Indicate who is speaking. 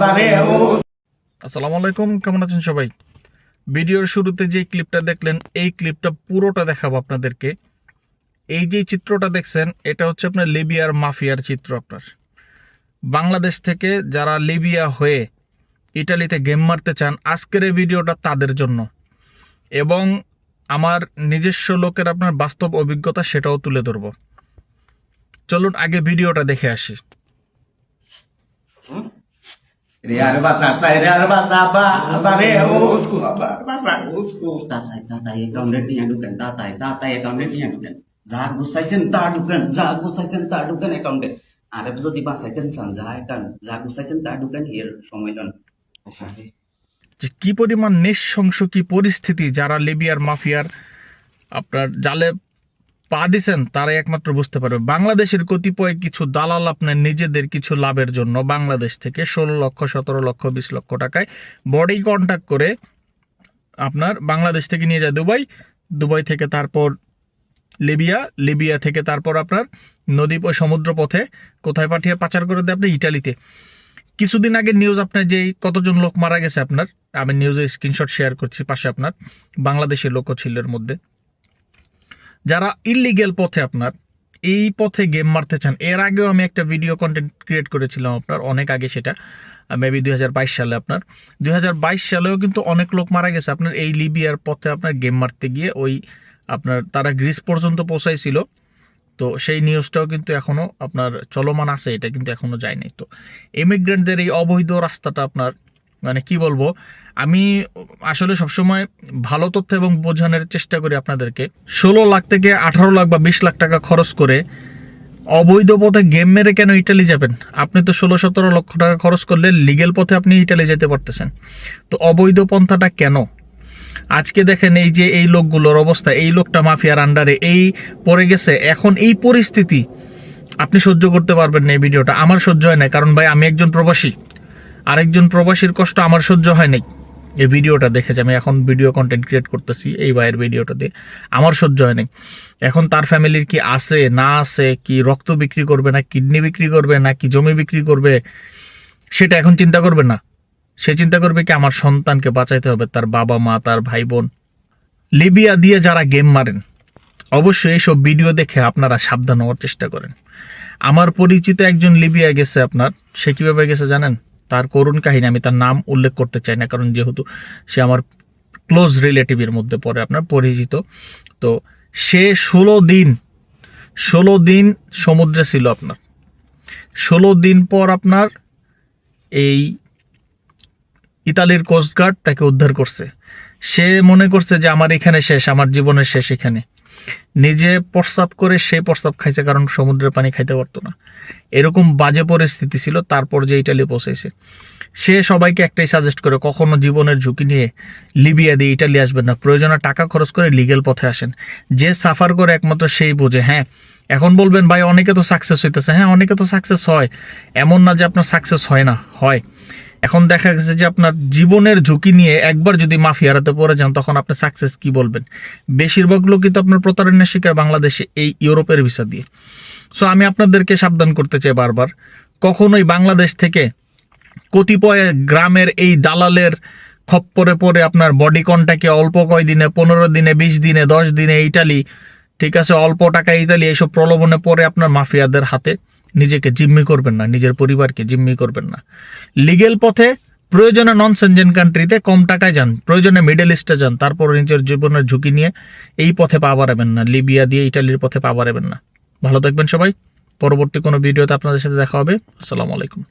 Speaker 1: Bareu
Speaker 2: আসসালামু আলাইকুম কেমন আছেন সবাই? ভিডিওর শুরুতে যে ক্লিপটা দেখলেন, এই ক্লিপটা পুরোটা দেখাবো আপনাদেরকে। এই যে চিত্রটা দেখছেন, এটা হচ্ছে আপনার লিবিয়ার মাফিয়ার চিত্র আপনার। বাংলাদেশ থেকে যারা লিবিয়া হয়ে ইটালিতে গেম মারতে চান, আজকের এই ভিডিওটা তাদের জন্য। এবং আমার নিজস্ব লোকের আপনার বাস্তব অভিজ্ঞতা সেটাও তুলে ধরবো। চলুন আগে ভিডিওটা দেখে আসি।
Speaker 1: Dia bahasa saya bahasa apa? Bareu Usku? Apa? Bahasa Usku.
Speaker 3: Tatai Tatai অ্যাকাউন্টে নিয়ে ঢুকেন তাতাই তাতাই অ্যাকাউন্টে নিয়ে ঢুকেন যা গুছাইছেন তা ঢুকেন যা গুছাইছেন তা ঢুকেন অ্যাকাউন্টে আরে যদি বাঁচাইতেন চান যা অ্যাকাউন্ট যা গুছাইছেন তা ঢুকেন এর সময় লন ওসারে
Speaker 2: যে কি পরিমাণ নিঃশংস কি পরিস্থিতি যারা লিবিয়ার মাফিয়ার আপনার জালে পা দিছেন, তারাই একমাত্র বুঝতে পারবে। বাংলাদেশের কতিপয় কিছু দালাল আপনার নিজেদের কিছু লাভের জন্য বাংলাদেশ থেকে ষোলো লক্ষ, সতেরো লক্ষ, বিশ লক্ষ টাকায় বডি কন্ট্যাক্ট করে আপনার বাংলাদেশ থেকে নিয়ে যায় দুবাই দুবাই থেকে তারপর লিবিয়া লিবিয়া থেকে তারপর আপনার নদী সমুদ্র পথে কোথায় পাঠিয়ে পাচার করে দেয় আপনি ইটালিতে। কিছুদিন আগে নিউজ আপনার যে কতজন লোক মারা গেছে আপনার, আমি নিউজে স্ক্রিনশট শেয়ার করছি পাশে আপনার, বাংলাদেশের লোকও ছিল এর মধ্যে। যারা ইলিগেল পথে আপনার, এই পথে গেম মারতে চান, এর আগেও আমি একটা ভিডিও কন্টেন্ট ক্রিয়েট করেছিলাম আপনার, অনেক আগে সেটা মেবি দুই হাজার বাইশ সালে আপনার। দু হাজার বাইশ সালেও কিন্তু অনেক লোক মারা গেছে আপনার এই লিবিয়ার পথে আপনার গেম মারতে গিয়ে, ওই আপনার তারা গ্রিস পর্যন্ত পৌঁছাইছিল। তো সেই নিউজটাও কিন্তু এখনও আপনার চলমান আছে, এটা কিন্তু এখনও যায়নি তো এমিগ্রেন্টদের এই অবৈধ রাস্তাটা আপনার মানে কি বলব? আমি আসলে সবসময় ভালো তথ্য এবং বোঝানোর চেষ্টা করি আপনাদেরকে। ষোলো লাখ থেকে আঠারো লাখ বা বিশ লাখ টাকা খরচ করে অবৈধ পথে গেম মেরে কেন ইটালি যাবেন? আপনি তো ষোলো সতেরো লক্ষ টাকা খরচ করলে লিগেল পথে আপনি ইটালি যেতে পারতেছেন। তো অবৈধ পন্থাটা কেন? আজকে দেখেন এই যে এই লোকগুলোর অবস্থা, এই লোকটা মাফিয়ার আন্ডারে এই পড়ে গেছে। এখন এই পরিস্থিতি আপনি সহ্য করতে পারবেন না এই ভিডিওটা। আমার সহ্য হয় না কারণ ভাই আমি একজন প্রবাসী। আরেকজন প্রবাসীর কষ্ট আমার সহ্য হয় নাই। এই ভিডিওটা দেখে যে আমি এখন ভিডিও কন্টেন্ট ক্রিয়েট করতেছি এই ভাইয়ের ভিডিওটা দিয়ে আমার সহ্য হয় নাই। এখন তার ফ্যামিলির কি আছে, না আছে, কি রক্ত বিক্রি করবে, না কিডনি বিক্রি করবে, না কি জমি বিক্রি করবে, সেটা এখন চিন্তা করবে না। সে চিন্তা করবে কি আমার সন্তানকে বাঁচাইতে হবে, তার বাবা মা, তার ভাই বোন। লিবিয়া দিয়ে যারা গেম মারেন, অবশ্যই এইসব ভিডিও দেখে আপনারা সাবধান হওয়ার চেষ্টা করেন। আমার পরিচিত একজন লিবিয়া গেছে আপনার, সে কীভাবে গেছে জানেন? তার করুণ কাহিনী আমি তার নাম উল্লেখ করতে চাই না, কারণ যেহেতু সে আমার ক্লোজ রিলেটিভের মধ্যে পড়ে, আপনার পরিচিত। তো সে ষোলো দিন ষোলো দিন সমুদ্রে ছিল আপনার। ষোলো দিন পর আপনার এই ইতালির কোস্টগার্ড তাকে উদ্ধার করছে। সে মনে করছে যে আমার এখানে শেষ, আমার জীবনের শেষ এখানে। নিজে প্রস্রাব করে সে প্রস্রাব খাইছে কারণ সমুদ্রের পানি খাইতে পারতো না। এরকম বাজে পরিস্থিতি ছিল, তারপর যে ইটালি পৌঁছেছে সে সবাইকে একটাই সাজেস্ট করে, কখনো জীবনের ঝুঁকি নিয়ে লিবিয়া দিয়ে ইটালি আসবেন না। প্রয়োজনে টাকা খরচ করে লিগেল পথে আসেন। যে সাফার করে একমাত্র সেই বোঝে হ্যাঁ এখন বলবেন, ভাই, অনেকে তো সাকসেস হইতেছে। হ্যাঁ অনেকে তো সাকসেস হয়। এমন না যে আপনার সাকসেস হয় না, হয়। এখন দেখা গেছে যে আপনার জীবনের ঝুঁকি নিয়ে একবার যদি মাফিয়ারাতে পড়ে যান, তখন আপনি সাকসেস কি বলবেন? বেশিরভাগ লোকই তো আপনার প্রতারণার শিকার বাংলাদেশে, এই ইউরোপের ভিসা দিয়ে। সো আমি আপনাদেরকে সাবধান করতে চাই বারবার। কখনোই বাংলাদেশ থেকে কতিপয় গ্রামের এই দালালের খপ্পরে পড়ে আপনার বডি কনটাকে অল্প কয়দিনে পনেরো দিনে, বিশ দিনে, দশ দিনে ইটালি, ঠিক আছে, অল্প টাকা ইতালি এইসব প্রলোভনে পরে আপনার মাফিয়াদের হাতে। নিজেকে জিম্মি করবেন না, নিজের পরিবারকে জিম্মি করবেন না। লিগেল পথে প্রয়োজনে নন সেনজেন কান্ট্রিতে কম টাকায় যান, প্রয়োজনে মিডল ইস্টে যান তারপর নিজের জীবনের ঝুঁকি নিয়ে এই পথে পা বাড়াবেন না লিবিয়া দিয়ে ইটালির পথে পা বাড়াবেন না। ভালো থাকবেন সবাই, পরবর্তী কোনো ভিডিওতে আপনাদের সাথে দেখা হবে। আসসালামু আলাইকুম।